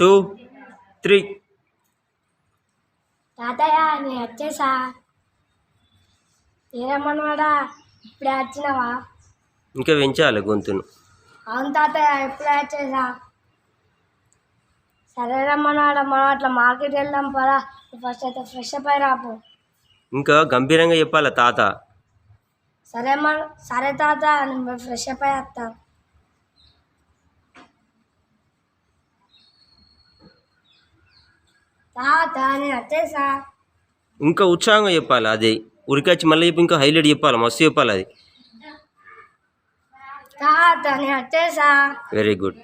Two three. తాతయ్య నేను వచ్చేసా ఏరమ్మనవాడా? ఇప్పుడే వచ్చినావా ఇంకా పెంచాలి గొంతును. అవును తాతయ్య ఇప్పుడే వచ్చేసా సరే రమ్మన్నాడు మనం అట్లా మార్కెట్ వెళ్దాం పదా. ఫస్ట్ అయితే ఫ్రెష్ అప్ అయి రాపు. ఇంకా గంభీరంగా చెప్పాలి తాత? సరే మన సరే తాత నేను ఫ్రెష్ అప్ అయి వస్తా. తాత నేను వచ్చేసా ఇంకా ఉత్సాహంగా చెప్పాలి అది. ఉరికొచ్చి మళ్ళీ చెప్పి ఇంకా హైలైట్ చెప్పాలి మస్తు చెప్పాలి అది. తాత నేను వచ్చేసా వెరీ గుడ్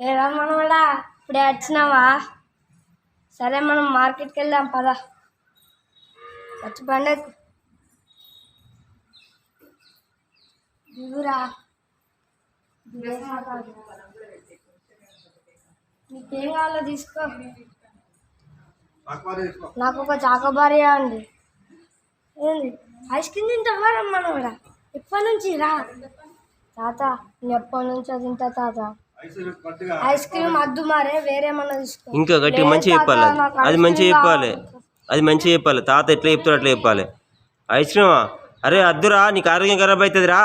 ఏరా మనం కూడా ఇప్పుడే వచ్చినావా? సరే మనం మార్కెట్కి వెళ్దాం పద. వచ్చి దిగురా. నీకేం కావాలో తీసుకో. నాకు ఒక చాకోబారి అండి. ఏంది? ఐస్ క్రీమ్ తింటావా రమ్మను కూడా ఎప్పటి నుంచి రా? తాత నేను ఎప్పటి నుంచో తింటా తాత. ఐస్ క్రీమ్ వద్దు మరే వేరేమన్నా తీసుకో. ఇంకా గట్టిగా లేదు మంచిగా చెప్పాలి అది. మంచిగా చెప్పాలి. అది మంచిగా చెప్పాలి. తాత ఎట్లా చెప్తాడు అట్లా చెప్పాలి. ఐస్ క్రీమా? అరే అద్దురా నీకు ఆరోగ్యం ఖరాబ్ అవుతుంది రా.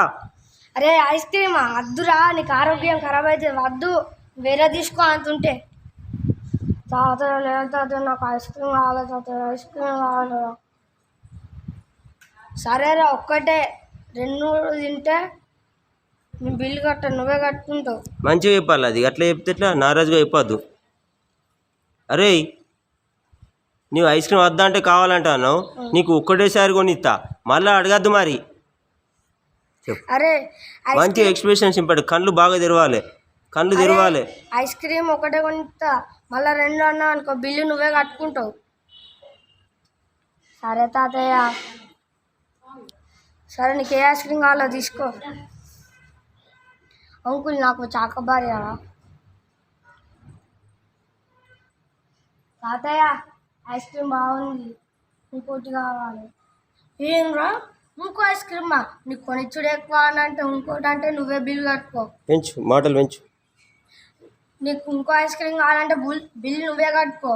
అరే ఐస్ క్రీమ్? వద్దురా నీకు ఆరోగ్యం ఖరాబ్ అయితే వద్దు వేరే తీసుకో అంటుంటే. తాత లేదు తాత నాకు ఐస్ క్రీమ్ కావాలి తాత ఐస్ క్రీమ్ కావాలి. సరేరా ఒక్కటే. రెండు మూడు తింటే నేను బిల్లు కట్ట నువ్వే కట్టుకుంటావు. మంచిగా చెప్పాలి అది. అట్లా చెప్తే ఎట్లా? నారాజుగా చెప్పొద్దు. అరే నీవు ఐస్ క్రీమ్ వద్దా అంటే కావాలంటాను నీకు ఒక్కటేసారి కొనిస్తా మళ్ళీ అడగద్దు మరి. చెప్పు. అరే మంచి ఎక్స్ప్రెషన్స్ ఇంపాడు కళ్ళు బాగా తెరవాలి. కళ్ళు తెరవాలి. ఐస్ క్రీమ్ ఒకటే కొనిస్తా మళ్ళీ రెండు అన్నావు అనుకో బిల్లు నువ్వే కట్టుకుంటావు. సరే తాతయ్య. సరే నీకు ఏ ఐస్ క్రీమ్ కావాలో తీసుకో. అంకుల్ నాకు చాకోబార్ ఇవ్వవా తాతయ్య ఐస్ క్రీమ్ బాగుంది. ఇంకోటి కావాలి. ఏం రా ఇంకో ఐస్ క్రీమా? నీకు కొనిచ్చుడు ఎక్కువ అని అంటే ఇంకోటి అంటే నువ్వే బిల్ కట్టుకో. పెంచు మాటలు పెంచు. నీకు ఇంకో ఐస్ క్రీమ్ కావాలంటే బుల్ బిల్ నువ్వే కట్టుకో.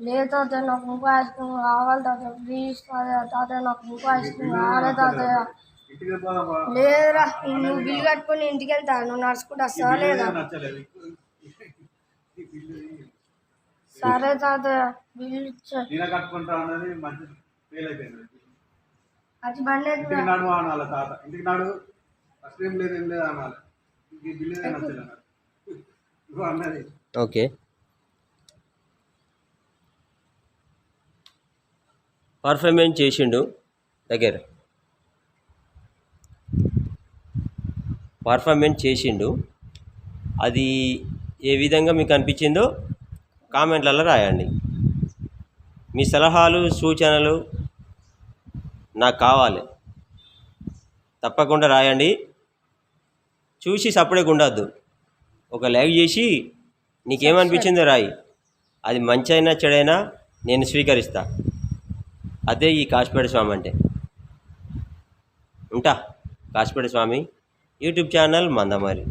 లేదు తాతయ్య నాకు ఇంకో ఐస్ క్రీమ్ కావాలి తాతయ్య. ప్లీజ్ తాతయ్య నాకు ఇంకో ఐస్ క్రీమ్ కావాలి తాతయ్య. లేదురా నువ్వు బిల్ కట్టుకొని ఇంటికి వెళ్తా. నువ్వు నడుచుకుంటూ వస్తావా లేదా సరే తాతయ్య బిల్ ఇచ్చా. అది బండి తాత. ఇంటికి నాడు. లేదు ఏం లేదు అనాలి. ఓకే. పర్ఫార్మెన్స్ చేసిండు? దగ్గర. పర్ఫార్మెన్స్ చేసిండు. అది ఏ విధంగా మీకు అనిపించిందో కామెంట్లలో రాయండి. మీ సలహాలు సూచనలు నాకు కావాలి. తప్పకుండా రాయండి. చూసి సపరేట్గా ఉండద్దు. ఒక లైవ్ చేసి నీకేమనిపించిందో రాయి. అది మంచి అయినా చెడైనా నేను స్వీకరిస్తా. అదే ఈ కాశీపేట స్వామి అంటే. ఉంటా? Kasipeta Swamy YouTube channel Mandamarri.